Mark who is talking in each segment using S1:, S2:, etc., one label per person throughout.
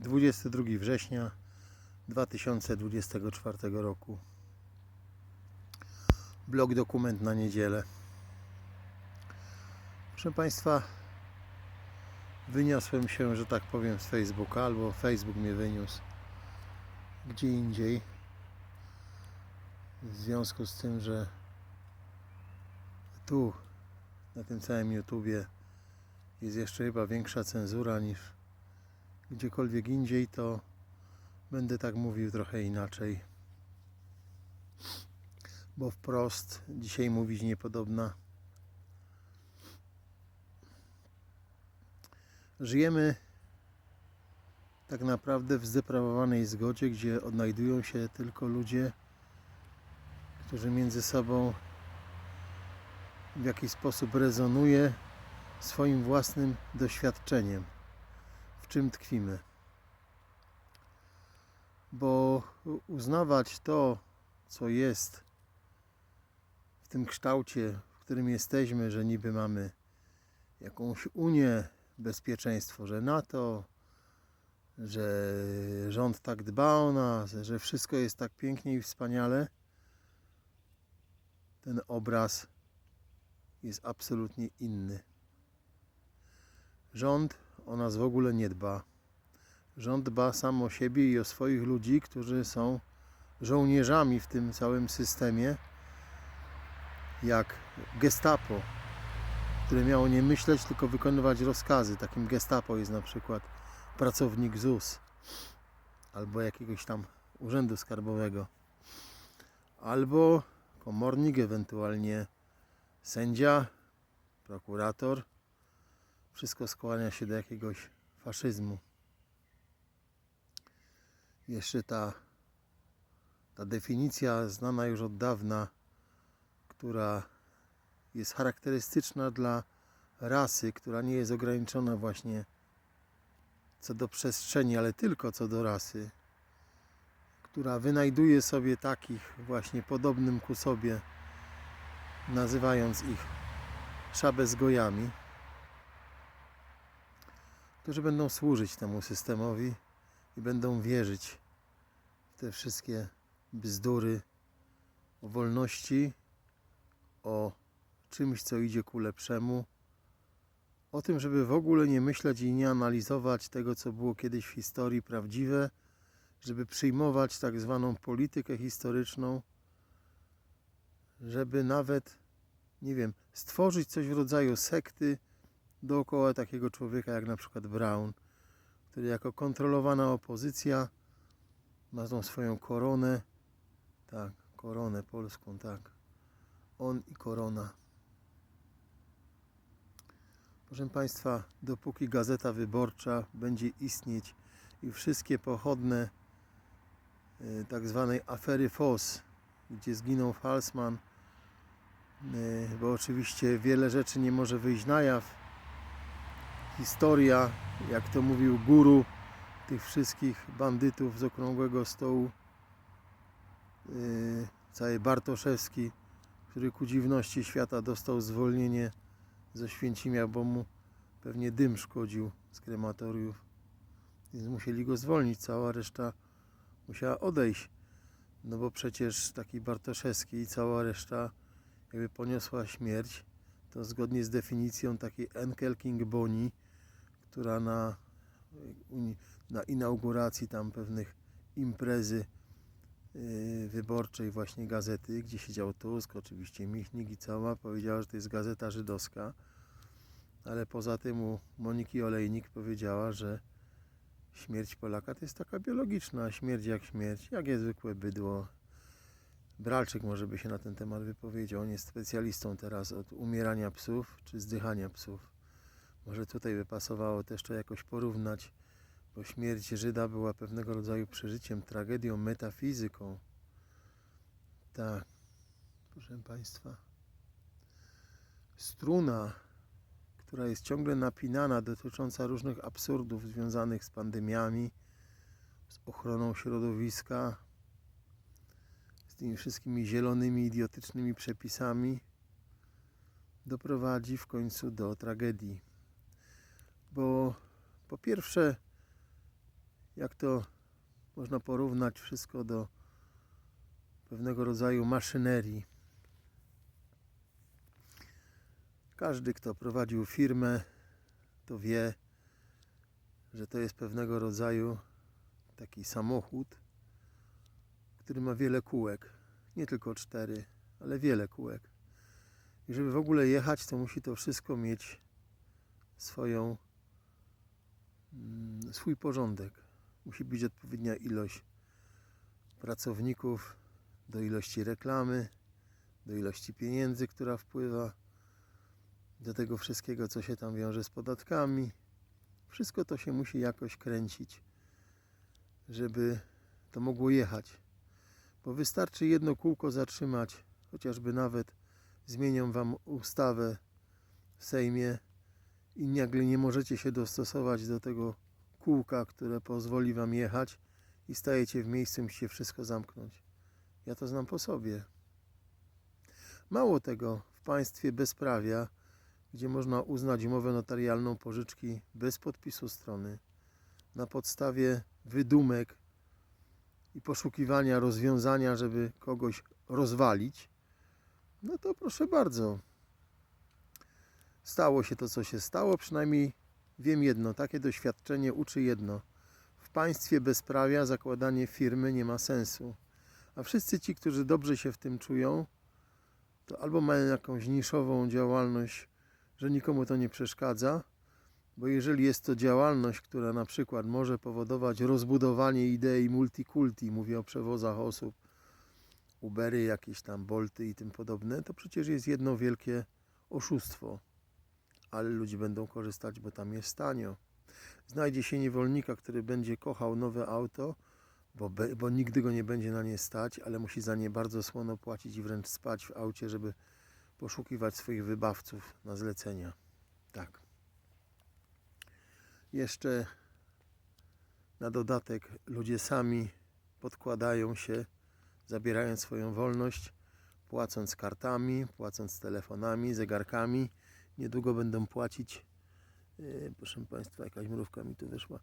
S1: 22 września 2024 roku. Blog dokument na niedzielę. Proszę Państwa, wyniosłem się, że tak powiem, z Facebooka, albo Facebook mnie wyniósł gdzie indziej. W związku z tym, że tu, na tym całym YouTubie, jest jeszcze chyba większa cenzura niż gdziekolwiek indziej, to będę tak mówił trochę inaczej. Bo wprost dzisiaj mówić niepodobna. Żyjemy tak naprawdę w zdeprawowanej zgodzie, gdzie odnajdują się tylko ludzie, którzy między sobą w jakiś sposób rezonuje swoim własnym doświadczeniem, w czym tkwimy. Bo uznawać to, co jest w tym kształcie, w którym jesteśmy, że niby mamy jakąś Unię, bezpieczeństwo, że NATO, że rząd tak dba o nas, że wszystko jest tak pięknie i wspaniale, ten obraz jest absolutnie inny. Rząd o nas w ogóle nie dba. Rząd dba sam o siebie i o swoich ludzi, którzy są żołnierzami w tym całym systemie, jak gestapo, które miało nie myśleć, tylko wykonywać rozkazy. Takim gestapo jest na przykład pracownik ZUS albo jakiegoś tam urzędu skarbowego, albo komornik, ewentualnie sędzia, prokurator. Wszystko skłania się do jakiegoś faszyzmu. Jeszcze ta, ta definicja znana już od dawna, która jest charakterystyczna dla rasy, która nie jest ograniczona właśnie co do przestrzeni, ale tylko co do rasy, która wynajduje sobie takich właśnie podobnym ku sobie, nazywając ich szabezgojami, którzy będą służyć temu systemowi i będą wierzyć w te wszystkie bzdury o wolności, o czymś, co idzie ku lepszemu, o tym, żeby w ogóle nie myśleć i nie analizować tego, co było kiedyś w historii prawdziwe, żeby przyjmować tak zwaną politykę historyczną, żeby nawet, nie wiem, stworzyć coś w rodzaju sekty dookoła takiego człowieka jak na przykład Brown, który jako kontrolowana opozycja ma tą swoją koronę, tak, koronę polską, tak, on i korona. Proszę Państwa, dopóki Gazeta Wyborcza będzie istnieć i wszystkie pochodne e, tak zwanej afery FOS, gdzie zginął Falsman, e, bo oczywiście wiele rzeczy nie może wyjść na jaw. Historia, jak to mówił guru tych wszystkich bandytów z okrągłego stołu, e, cały Bartoszewski, który ku dziwności świata dostał zwolnienie ze Święcimia, bo mu pewnie dym szkodził z krematoriów. Więc musieli go zwolnić, cała reszta musiała odejść. No bo przecież taki Bartoszewski i cała reszta jakby poniosła śmierć, to zgodnie z definicją takiej Enkel King Boni, która na, na inauguracji tam pewnych imprezy yy, wyborczej właśnie gazety, gdzie siedział Tusk, oczywiście Michnik i cała, powiedziała, że to jest gazeta żydowska, ale poza tym u Moniki Olejnik powiedziała, że śmierć Polaka to jest taka biologiczna, śmierć jak śmierć, jak jest zwykłe bydło. Bralczyk może by się na ten temat wypowiedział, on jest specjalistą teraz od umierania psów czy zdychania psów. Może tutaj by pasowało też to jakoś porównać, bo śmierć Żyda była pewnego rodzaju przeżyciem, tragedią, metafizyką. Tak, proszę Państwa. Struna, która jest ciągle napinana, dotycząca różnych absurdów związanych z pandemiami, z ochroną środowiska, z tymi wszystkimi zielonymi, idiotycznymi przepisami, doprowadzi w końcu do tragedii. Bo po pierwsze, jak to można porównać wszystko do pewnego rodzaju maszynerii. Każdy, kto prowadził firmę, to wie, że to jest pewnego rodzaju taki samochód, który ma wiele kółek. Nie tylko cztery, ale wiele kółek. I żeby w ogóle jechać, to musi to wszystko mieć swoją, swój porządek. Musi być odpowiednia ilość pracowników do ilości reklamy, do ilości pieniędzy, która wpływa, do tego wszystkiego, co się tam wiąże z podatkami. Wszystko to się musi jakoś kręcić, żeby to mogło jechać. Bo wystarczy jedno kółko zatrzymać, chociażby nawet zmienią Wam ustawę w Sejmie i nagle nie możecie się dostosować do tego kółka, które pozwoli Wam jechać i stajecie w miejscu, musicie wszystko zamknąć. Ja to znam po sobie. Mało tego, w państwie bezprawia, gdzie można uznać umowę notarialną pożyczki bez podpisu strony, na podstawie wydumek i poszukiwania rozwiązania, żeby kogoś rozwalić, no to proszę bardzo. Stało się to, co się stało, przynajmniej wiem jedno, takie doświadczenie uczy jedno. W państwie bezprawia zakładanie firmy nie ma sensu. A wszyscy ci, którzy dobrze się w tym czują, to albo mają jakąś niszową działalność, że nikomu to nie przeszkadza, bo jeżeli jest to działalność, która na przykład może powodować rozbudowanie idei multikulti, mówię o przewozach osób, Ubery, jakieś tam Bolty i tym podobne, to przecież jest jedno wielkie oszustwo. Ale ludzie będą korzystać, bo tam jest tanio. Znajdzie się niewolnika, który będzie kochał nowe auto, bo, be, bo nigdy go nie będzie na nie stać, ale musi za nie bardzo słono płacić i wręcz spać w aucie, żeby poszukiwać swoich wybawców na zlecenia. Tak. Jeszcze na dodatek ludzie sami podkładają się, zabierając swoją wolność, płacąc kartami, płacąc telefonami, zegarkami. Niedługo będą płacić, yy, proszę Państwa, jakaś mrówka mi tu wyszła,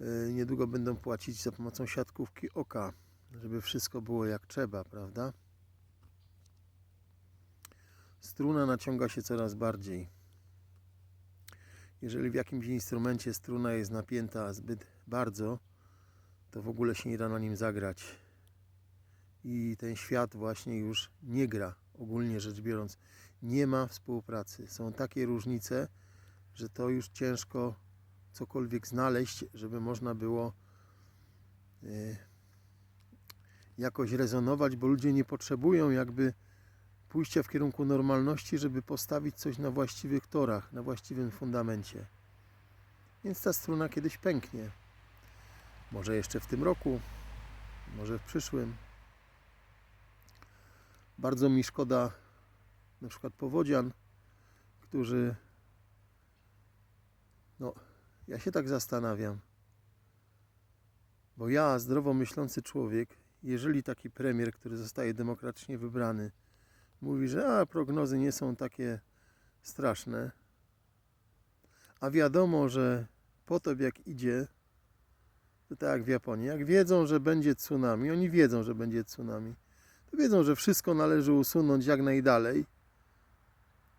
S1: yy, niedługo będą płacić za pomocą siatkówki oka, żeby wszystko było jak trzeba, prawda? Struna naciąga się coraz bardziej. Jeżeli w jakimś instrumencie struna jest napięta zbyt bardzo, to w ogóle się nie da na nim zagrać. I ten świat właśnie już nie gra, ogólnie rzecz biorąc. Nie ma współpracy. Są takie różnice, że to już ciężko cokolwiek znaleźć, żeby można było y, jakoś rezonować, bo ludzie nie potrzebują jakby pójścia w kierunku normalności, żeby postawić coś na właściwych torach, na właściwym fundamencie. Więc ta struna kiedyś pęknie. Może jeszcze w tym roku, może w przyszłym. Bardzo mi szkoda na przykład powodzian, którzy no, ja się tak zastanawiam. Bo ja, zdrowo myślący człowiek, jeżeli taki premier, który zostaje demokratycznie wybrany, mówi, że a, prognozy nie są takie straszne, a wiadomo, że potop jak idzie, to tak jak w Japonii, jak wiedzą, że będzie tsunami, oni wiedzą, że będzie tsunami, to wiedzą, że wszystko należy usunąć jak najdalej,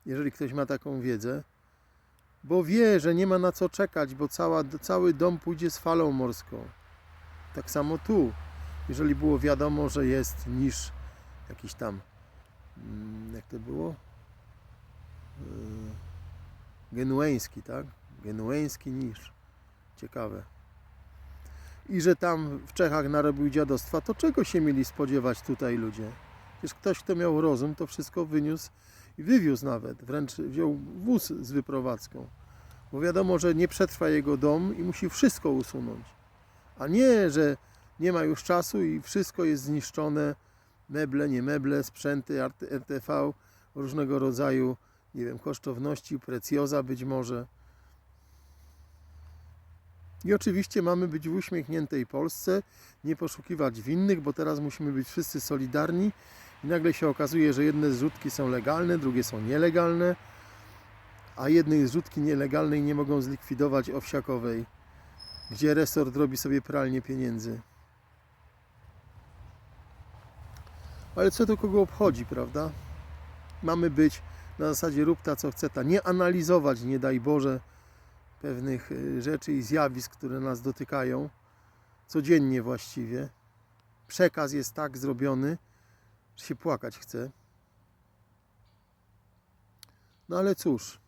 S1: jeżeli ktoś ma taką wiedzę, bo wie, że nie ma na co czekać, bo cała, cały dom pójdzie z falą morską. Tak samo tu, jeżeli było wiadomo, że jest niż jakiś tam Mm, jak to było? Yy, Genueński, tak? Genueński niż. Ciekawe. I że tam w Czechach narobił dziadostwa, to czego się mieli spodziewać tutaj ludzie? Przecież ktoś, kto miał rozum, to wszystko wyniósł i wywiózł nawet. Wręcz wziął wóz z wyprowadzką. Bo wiadomo, że nie przetrwa jego dom i musi wszystko usunąć. A nie, że nie ma już czasu i wszystko jest zniszczone meble, nie meble, sprzęty RTV, różnego rodzaju, nie wiem, kosztowności, precjoza być może. I oczywiście mamy być w uśmiechniętej Polsce, nie poszukiwać winnych, bo teraz musimy być wszyscy solidarni i nagle się okazuje, że jedne zrzutki są legalne, drugie są nielegalne, a jednej zrzutki nielegalnej nie mogą zlikwidować owsiakowej. gdzie resort robi sobie pralnię pieniędzy. Ale co to kogo obchodzi, prawda? Mamy być na zasadzie rób ta co chce ta, nie analizować, nie daj Boże, pewnych y, rzeczy i zjawisk, które nas dotykają codziennie właściwie. Przekaz jest tak zrobiony, że się płakać chce. No ale cóż,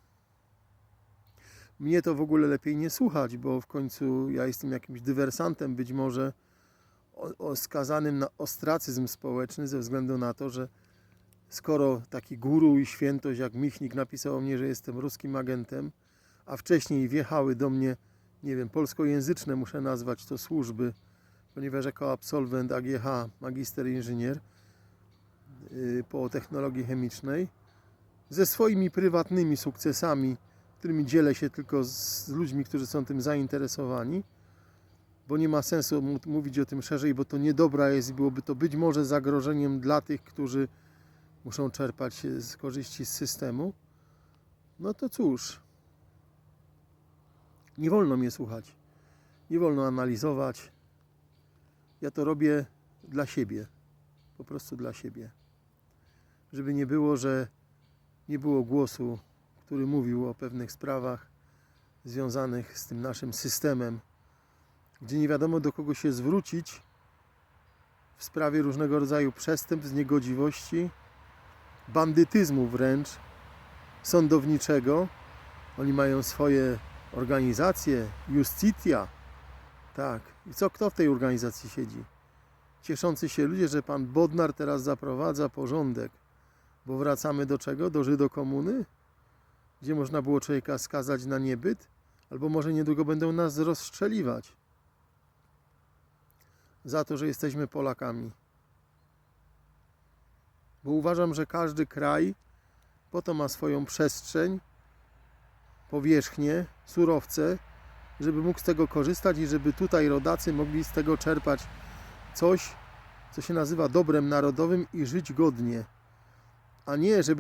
S1: mnie to w ogóle lepiej nie słuchać, bo w końcu ja jestem jakimś dywersantem, być może skazanym na ostracyzm społeczny, ze względu na to, że skoro taki guru i świętość jak Michnik napisał o mnie, że jestem ruskim agentem, a wcześniej wjechały do mnie, nie wiem, polskojęzyczne muszę nazwać to służby, ponieważ jako absolwent AGH, magister inżynier po technologii chemicznej, ze swoimi prywatnymi sukcesami, którymi dzielę się tylko z ludźmi, którzy są tym zainteresowani, bo nie ma sensu mówić o tym szerzej, bo to niedobra jest i byłoby to być może zagrożeniem dla tych, którzy muszą czerpać z korzyści z systemu. No to cóż, nie wolno mnie słuchać, nie wolno analizować. Ja to robię dla siebie, po prostu dla siebie. Żeby nie było, że nie było głosu, który mówił o pewnych sprawach związanych z tym naszym systemem, gdzie nie wiadomo do kogo się zwrócić w sprawie różnego rodzaju przestępstw, niegodziwości, bandytyzmu wręcz sądowniczego. Oni mają swoje organizacje, Justitia. Tak. I co kto w tej organizacji siedzi? Cieszący się ludzie, że pan Bodnar teraz zaprowadza porządek. Bo wracamy do czego? Do Żydokomuny? Gdzie można było człowieka skazać na niebyt? Albo może niedługo będą nas rozstrzeliwać za to, że jesteśmy Polakami. Bo uważam, że każdy kraj po to ma swoją przestrzeń, powierzchnię, surowce, żeby mógł z tego korzystać i żeby tutaj rodacy mogli z tego czerpać coś, co się nazywa dobrem narodowym i żyć godnie. A nie, żeby